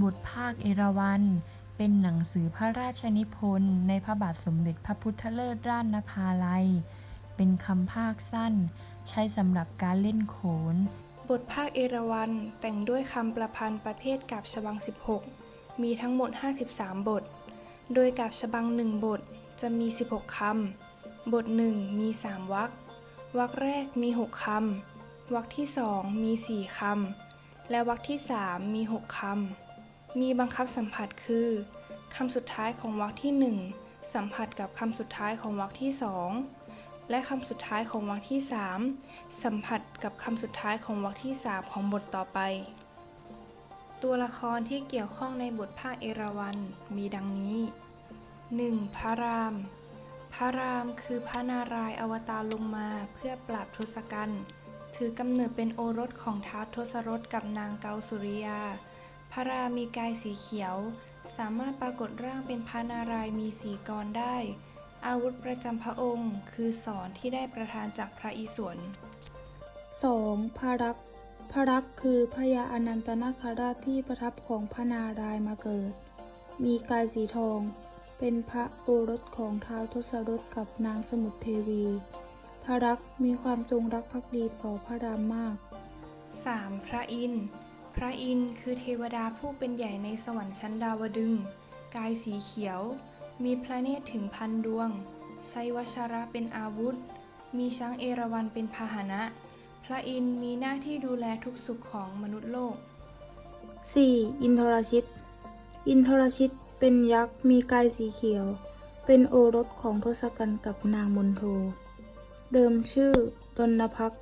บทภาคเอราวัณเป็นหนังสือพระราชนิพนธ์ในพระบาทสมเด็จพระพุทธเลิศราชนภาลัย เป็นคำภาคสั้น ใช้สำหรับการเล่นโขน บทภาคเอราวัณแต่งด้วยคำประพันธ์ประเภทกาบฉบัง 16 มีทั้งหมด 53 บท โดยกาบฉบังหนึ่งบทจะมี 16 คำ บทหนึ่งมี 3 วรรควรรคแรกมี 6 คำวรรคที่ 2 มี 4 คำ และวรรคที่ 3 มี 6 คำ มีบังคับสัมผัสคือคำสุดท้ายของวรรคที่ 1 สัมผัสกับคำสุดท้ายของวรรคที่ 2 และคำสุดท้ายของวรรคที่ 3 สัมผัสกับคำสุดท้ายของวรรคที่ 3 ของบทต่อไป ตัวละครที่เกี่ยวข้องในบทภาคเอราวัณมีดังนี้ 1. พระราม พระรามคือพระนารายณ์อวตารลงมาเพื่อปราบทศกัณฐ์ถือกำเนิดเป็นโอรสของท้าวทศรถกับนางเกาสุริยา พระรามมีกายสีเขียว สามารถปรากฏร่างเป็นพระนารายณ์มีสีกรได้ อาวุธประจำพระองค์ คือสอนที่ได้ประทานจากพระอิศวร 2. พระรักษ์พระรักษ์คือพญาอนันตนาคราชที่ประทับของพระนารายณ์มาเกิด มีกายสีทอง เป็นพระโอรสของท้าวทศรถกับนางสมุทรเทวี พระรักษ์มีความจงรักภักดีต่อพระรามมาก 3. พระอินทร์ พระอินทร์คือเทวดาผู้เป็นใหญ่ในสวรรค์ชั้นดาวดึง กายสีเขียว มีพระเนตรถึงพันดวง ใช้วชระเป็นอาวุธ มีช้างเอราวัณเป็นพาหนะ พระอินทร์มีหน้าที่ดูแลทุกสุขของมนุษย์โลก 4. อินทรชิต อินทรชิตเป็นยักษ์มีกายสีเขียว เป็นโอรสของทศกัณฐ์กับนางมนโท เดิมชื่อดนพัก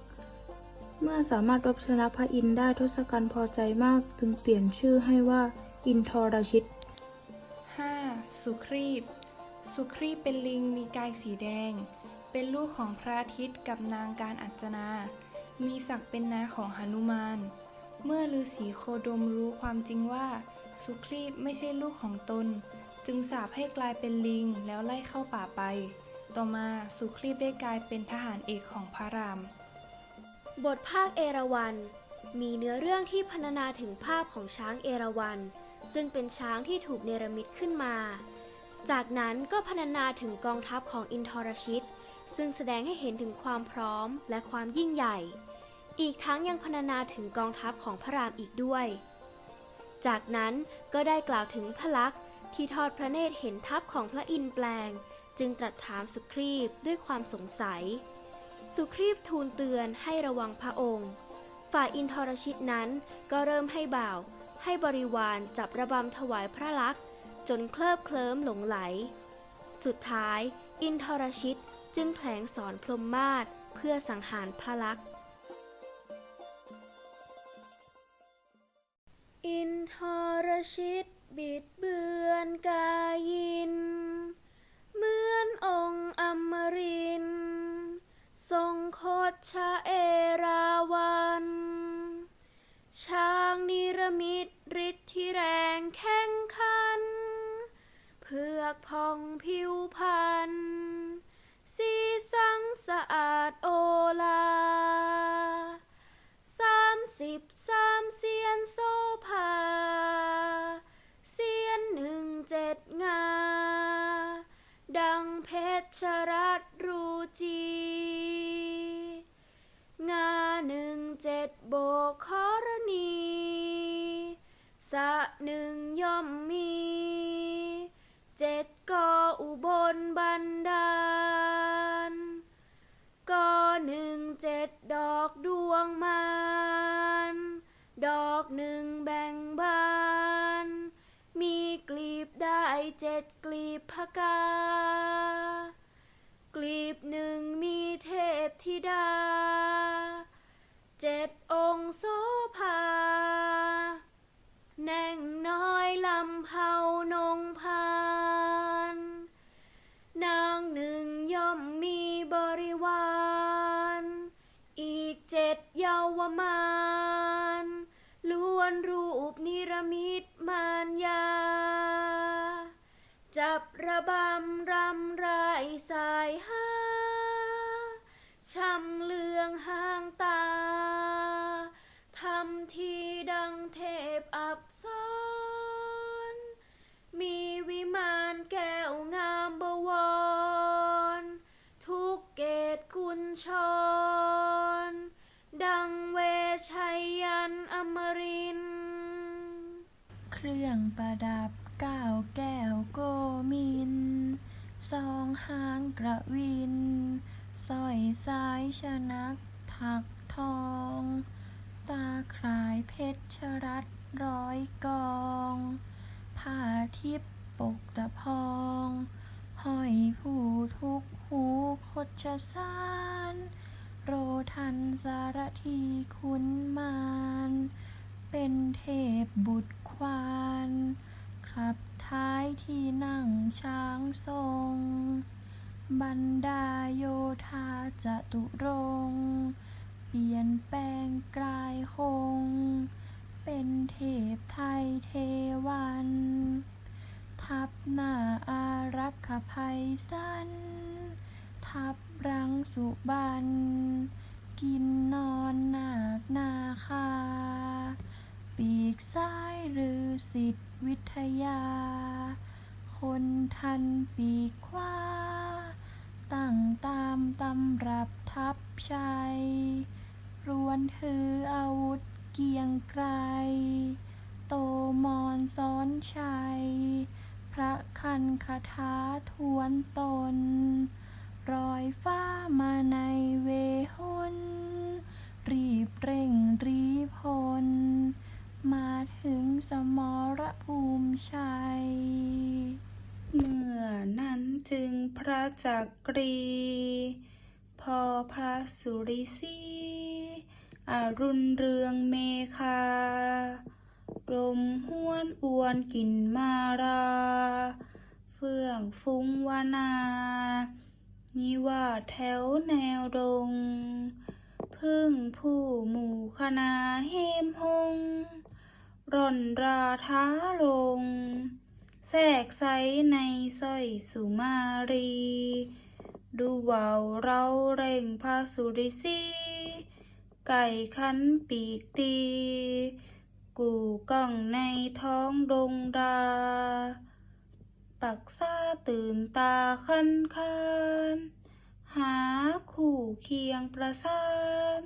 เมื่อสามารถรบชนะพระอินทร์ได้ทศกัณฐ์พอใจมากจึงเปลี่ยนชื่อให้ว่าอินทรชิต 5. สุครีบ สุครีบเป็นลิงมีกายสีแดง เป็นลูกของพระอาทิตย์กับนางการอัจนา มีศักดิ์เป็นนาของหนุมาน เมื่อฤาษีโคดมรู้ความจริงว่า สุครีบไม่ใช่ลูกของตน จึงสาปให้กลายเป็นลิงแล้วไล่เข้าป่าไป ต่อมาสุครีบได้กลายเป็นทหารเอกของพระราม บทภาคเอราวัณมีเนื้อเรื่องที่พรรณนาถึงภาพของช้างเอราวัณซึ่งเป็นช้างที่ถูกเนรมิตขึ้นมา จากนั้นก็พรรณนาถึงกองทัพของอินทรชิต ซึ่งแสดงให้เห็นถึงความพร้อมและความยิ่งใหญ่ อีกทั้งยังพรรณนาถึงกองทัพของพระรามอีกด้วย จากนั้นก็ได้กล่าวถึงพระลักษณ์ที่ทอดพระเนตรเห็นทัพของพระอินทร์แปลง จึงตรัสถามสุครีพด้วยความสงสัย สุครีพทูลเตือนให้ระวังพระองค์ ฝ่ายอินทรชิตนั้นก็เริ่มให้บ่าว ให้บริวารจับระบำถวายพระลักษณ์จนเคลิบเคลิ้มหลงไหล สุดท้าย อินทรชิตจึงแผลงสอนพรมมาศเพื่อสังหารพระลักษณ์อินทรชิตบิดเบือนกายิน เหมือนองค์อมรินทร์ ทรงโคดชะเอราวัน ช้างนิรมิตฤทธิ์ที่แรงแข่งขัน เพือกพองผิวพันสีสังสะอาดโอลาสามสิบสามเสียนโซภาเสียนหนึ่งเจ็ดงา ดังเพชรรัตรูจี งาหนึ่ง เจ็ดโบกครณีสะหนึ่งย่อมมี เจ็ดกออุบลบันดาลก็หนึ่งเจ็ดดอกดวงมานดอกหนึ่งแบ่งบาน มีกลีบได้เจ็ดกลีบพกา กลีบหนึ่งมีเทพธิดา เจ็ดองค์โสภา แน่งน้อยลำเผานงพาน นางหนึ่งย่อมมีบริวาร อีกเจ็ดเยาวมานล้วนรูปนิรมิตมารยา จับระบำรำไรสายหาช่ำเลืองห่าง เครื่องประดับก้าวแก้วโกมินสองหางกระวินสร้อยสายชนักถักทอง ตาคลายเพชรชรัตร้อยกองผ้าทิพปกตะพองห้อยผู้ทุกหูคดชสารโรทันสารทีคุณมาน เป็นเทพบุตร วานขับท้ายที่นั่งช้างทรง บรรดาโยธาจะตุรงเปลี่ยนแปลงกลายคง เป็นเทพไทยเทวัน ทับหน้าอารักขภัยสั้น ทับรังสุบัน กินนอนนาคนาคา ปีกซ้ายหรือสิทธิวิทยา คนทันปีกขวาตั้งตามตำรับทับชัย รวนถืออาวุธเกียงไกร โตมอนซ้อนชัย พระคันคาถาทวนตน รอยฟ้ามาในเวหนรีบเร่งรีพล มาถึงสมรภูมิชัย เมื่อนั้นจึงพระจักรี พอพระสุริสีอรุณเรืองเมฆาลมห้วนอวนกินมารา เฟื่องฟุ้งวานา นิวาแถวแนวดง พึ่งผู้หมู่คณาเฮมหง ร่อนราท้าลง แทรกไซในสร้อยสุมารี ดูเว่าเราเร่งพาสุริสีไก่ขันปีกตี กูก้องในท้องดงดา ปักซาตื่นตาคันคานหาคู่เคียงประสาน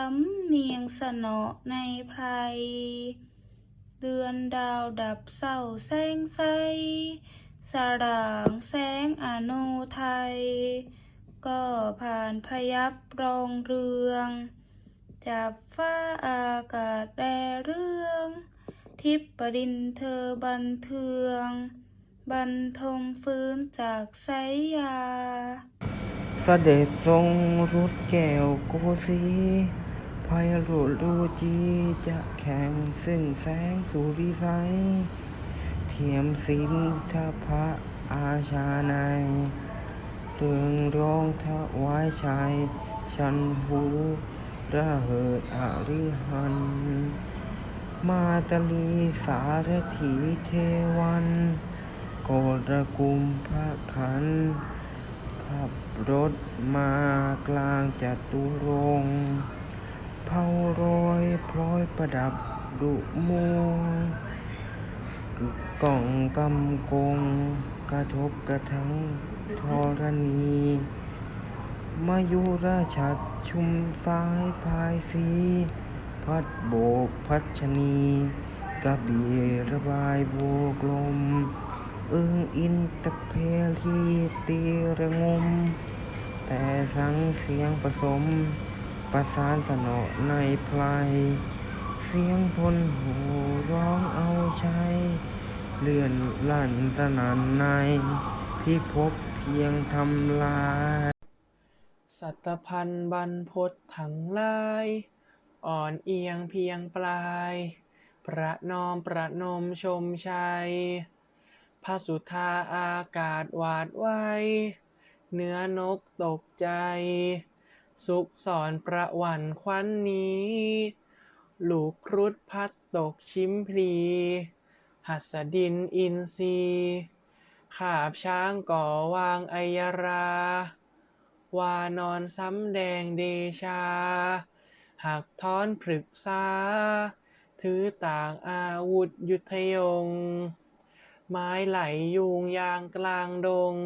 สำเนียงสนอในไพร เดือนดาวดับเศร้าแสงใส สร่างแสงอโนไทย ก็ผ่านพยับรองเรือง จับฟ้าอากาศแดเรื่อง ทิพประดินเธอบันเทืองบรรทมฟื้นจากไสยยาเสด็จทรงรุดแก้วโกสี ไพรุรูจีจะแข่งซึ่งแสงสุริใสเทียมสินทพระอาชาในเตืองร้องถวายชัย ชันหูระเหิดอริหัน มาตลีสารถีเทวันโกรกุมพระขัน ขับรถมากลางจัตุรงค์ เผารอยพลอยประดับดุมวงกึกก้องกำกง กระทบกระทั่งธรณีมายุราชัดชุมซ้ายพายสี พัดโบกพัชนีกระบีระบายโบกลมเอิงอินตะเพลีตีระงม แต่สังเสียงผสม ประสานสนอในพลายเสียงพลหูร้องเอาชัยเลื่อนลั่นสนันในพิภพเพียงทำลาย สัตพันธ์บรรพตทั้งหลาย อ่อนเอียงเพียงปลายประนอมประนมชมชัยพระสุธาอากาศหวาดไว้ เนื้อนกตกใจ สุขสอนประวันควันนี้ ลูกครุฑพัดตกชิมพลี หัสดินอินทรีขาบช้างก่อวางไอยรา วานอนซ้ำแดงเดชา หักท้อนผึกษา ถือต่างอาวุธยุทธยง ไม้ไหลยุงยางกลางดง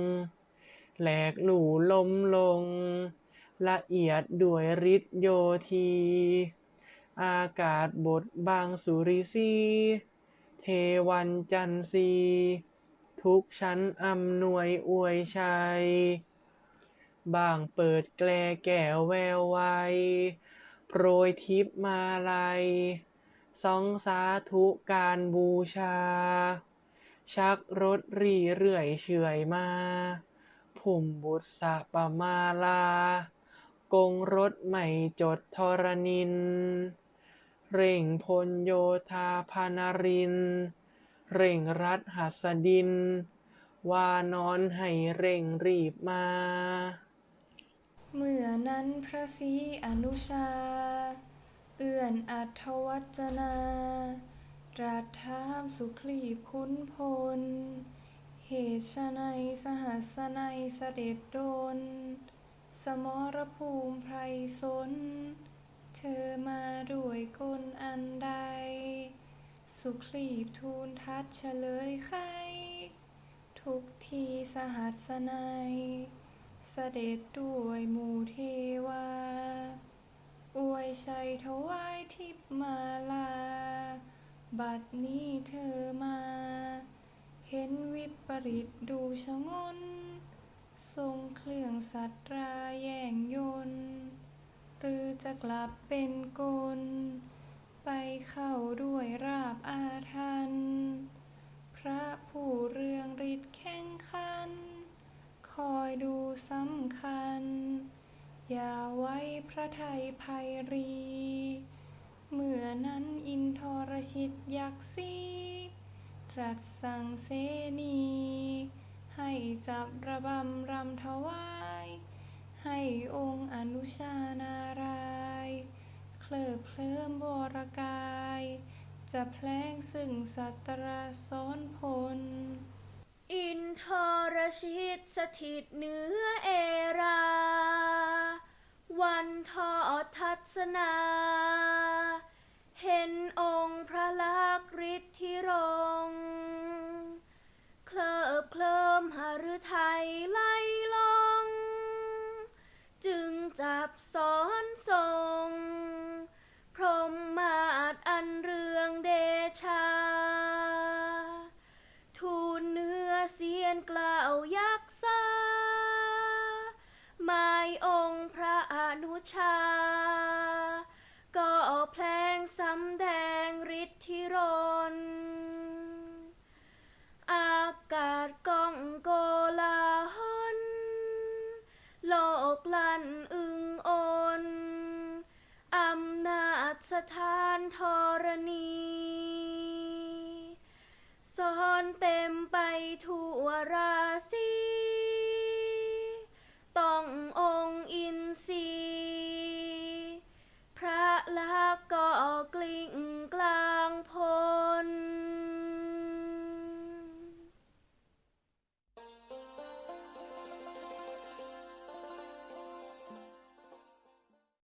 แหลกหลู่ล้มลง ละเอียดด้วยฤทธิโยธี อากาศบทบางสุริสี เทวันจันทรีทุกชั้นอำนวยอวยชัย บางเปิดแกลแก้วแววไวโปรยทิพมาลัยสองสาธุการบูชา ชักรถรีเรื่อยเฉยมาผุ่มบุษสะปมาลา กงรถใหม่จดทรนิน เร่งพลโยธาพานาริน เร่งรัดหัสดินว่านอนให้เร่งรีบมา เมื่อนั้นพระศรีอนุชา เอื่อนอัธวัจนาตรัสถามสุคลีพขุนพล เหตุไฉนสหัสนัยเสด็จโดน สมรภูมิไพรสน เธอมาด้วยกลอันใด สุคลีพทูลทัดเฉลยไข ทุกทีสหัสนัยเสด็จด้วยหมู่เทวา อวยชัยถวายทิพมาลา บัดนี้เธอมา เห็นวิปริตดูชะงน ทรงเครื่องสัตราแย่งยนต์หรือจะกลับเป็นกล ไปเข้าด้วยราบอาทัน พระผู้เรืองฤทธิ์แข่งขัน คอยดูสำคัญ อย่าไว้พระไทยภัยรี เมื่อนั้นอินทรชิตยักษ์สีรัสสั่งเสนี ให้จับระบำรำถวาย ให้องค์อนุชานารายเคลิบเคลิ้มบรกาย จะแพลงซึ่งสัตราซ้อนพล อินทรชิตสถิตเหนือเอรา วันทอทัศนา เห็นอ ฤทัยไล่ลองจึงจับสอนทรง พรหมมาศอันเรืองเดชา ทูลเนื้อเสียนกล่าวยักษาหมายองค์พระอนุชา ก็แพลงสำแดง สถานธรณี